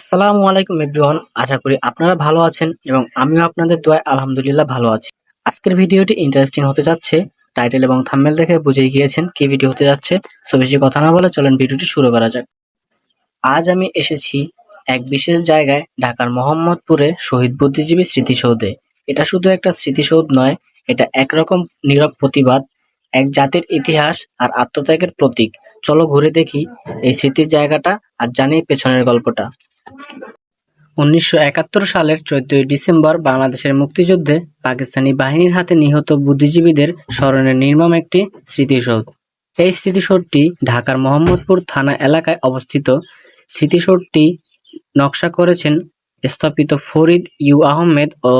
আসসালামু আলাইকুম এভরিওয়ান, আশা করি আপনারা ভালো আছেন এবং আমিও আপনাদের দোয়ায় আলহামদুলিল্লাহ ভালো আছি। আজকের ভিডিওটি ইন্টারেস্টিং হতে যাচ্ছে টাইটেল এবং থাম্বনেল দেখে বুঝে গিয়েছেন কি ভিডিও হতে যাচ্ছে, সো বেশি কথা না বলে চলেন ভিডিওটি শুরু করা যাক। আজ আমি এসেছি এক বিশেষ জায়গায়, ঢাকার মোহাম্মদপুরে শহীদ বুদ্ধিজীবী স্মৃতিসৌধে। এটা শুধু একটা স্মৃতিসৌধ নয়, এটা একরকম নীরব প্রতিবাদ, এক জাতির ইতিহাস আর আত্মত্যাগের প্রতীক। চলো ঘুরে দেখি এই স্মৃতির জায়গাটা আর জানি পেছনের গল্পটা। উনিশশো একাত্তর সালের চোদ্দই ডিসেম্বর বাংলাদেশের মুক্তিযুদ্ধে পাকিস্তানি বাহিনীর হাতে নিহত বুদ্ধিজীবীদের স্মরণে নির্মম একটি স্মৃতিসৌধ। এই স্মৃতিসৌধটি ঢাকার মোহাম্মদপুর থানা এলাকায় অবস্থিত। স্মৃতিসৌধটি নকশা করেছেন স্থাপিত ফরিদ ইউ আহমেদ ও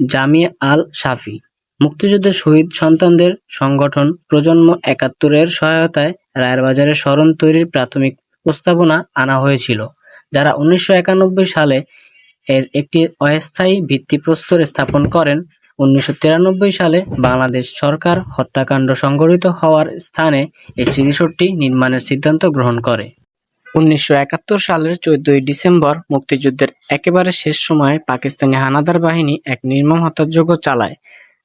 জামিয়া আল শাফি। মুক্তিযুদ্ধের শহীদ সন্তানদের সংগঠন প্রজন্ম একাত্তরের সহায়তায় রায়ের বাজারে স্মরণ তৈরির প্রাথমিক প্রস্তাবনা আনা হয়েছিল। যারা উনিশশো একানব্বই সালে এর একটি অস্থায়ী ভিত্তিপ্রস্তর স্থাপন করেন, উনিশশো তিরানব্বই সালে বাংলাদেশ সরকার হত্যাকাণ্ড সংঘটিত হওয়ার স্থানে এই স্মৃতিসৌধটি নির্মাণের সিদ্ধান্ত গ্রহণ করে। উনিশশো একাত্তর সালের চোদ্দই ডিসেম্বর মুক্তিযুদ্ধের একেবারে শেষ সময়ে পাকিস্তানি হানাদার বাহিনী এক নির্মম হত্যাযজ্ঞ চালায়।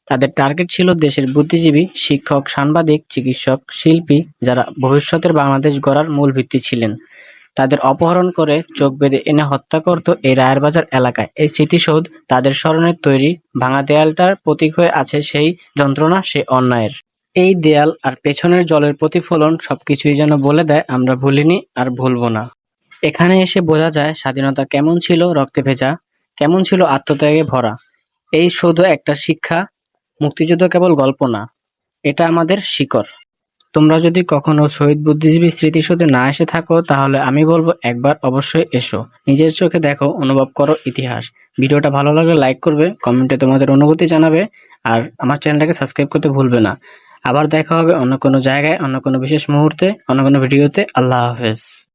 তাদের টার্গেট ছিল দেশের বুদ্ধিজীবী, শিক্ষক, সাংবাদিক, চিকিৎসক, শিল্পী যারা ভবিষ্যতের বাংলাদেশ গড়ার মূল ভিত্তি ছিলেন। তাদের অপহরণ করে চোখ বেঁধে এনে হত্যা করত এই রায়েরবাজার এলাকায়। এই স্মৃতিসৌধ তাদের স্মরণের তৈরি। ভাঙা দেয়ালটার প্রতীক হয়ে আছে সেই যন্ত্রণা, সেই অন্যায়ের। এই দেয়াল আর পেছনের জলের প্রতিফলন সবকিছুই যেন বলে দেয়, আমরা ভুলিনি আর ভুলবো না। এখানে এসে বোঝা যায় স্বাধীনতা কেমন ছিল রক্তে ভেজা, কেমন ছিল আত্মত্যাগে ভরা। এই শুধু একটা শিক্ষা, মুক্তিযুদ্ধ কেবল গল্প না, এটা আমাদের শিকড়। তোমরা যদি কখনো শহীদ বুদ্ধিজীবী স্মৃতিসৌধে না এসে থাকো, তাহলে আমি বলব একবার অবশ্যই এসো। নিজের চোখে দেখো, অনুভব করো ইতিহাস। ভিডিওটা ভালো লাগলে লাইক করবে, কমেন্টে তোমাদের অনুভূতি জানাবে, আর আমার চ্যানেলটাকে সাবস্ক্রাইব করতে ভুলবে না। আবার দেখা হবে অন্য কোনো জায়গায়, অন্য কোনো বিশেষ মুহূর্তে, অন্য কোনো ভিডিওতে। আল্লাহ হাফেজ।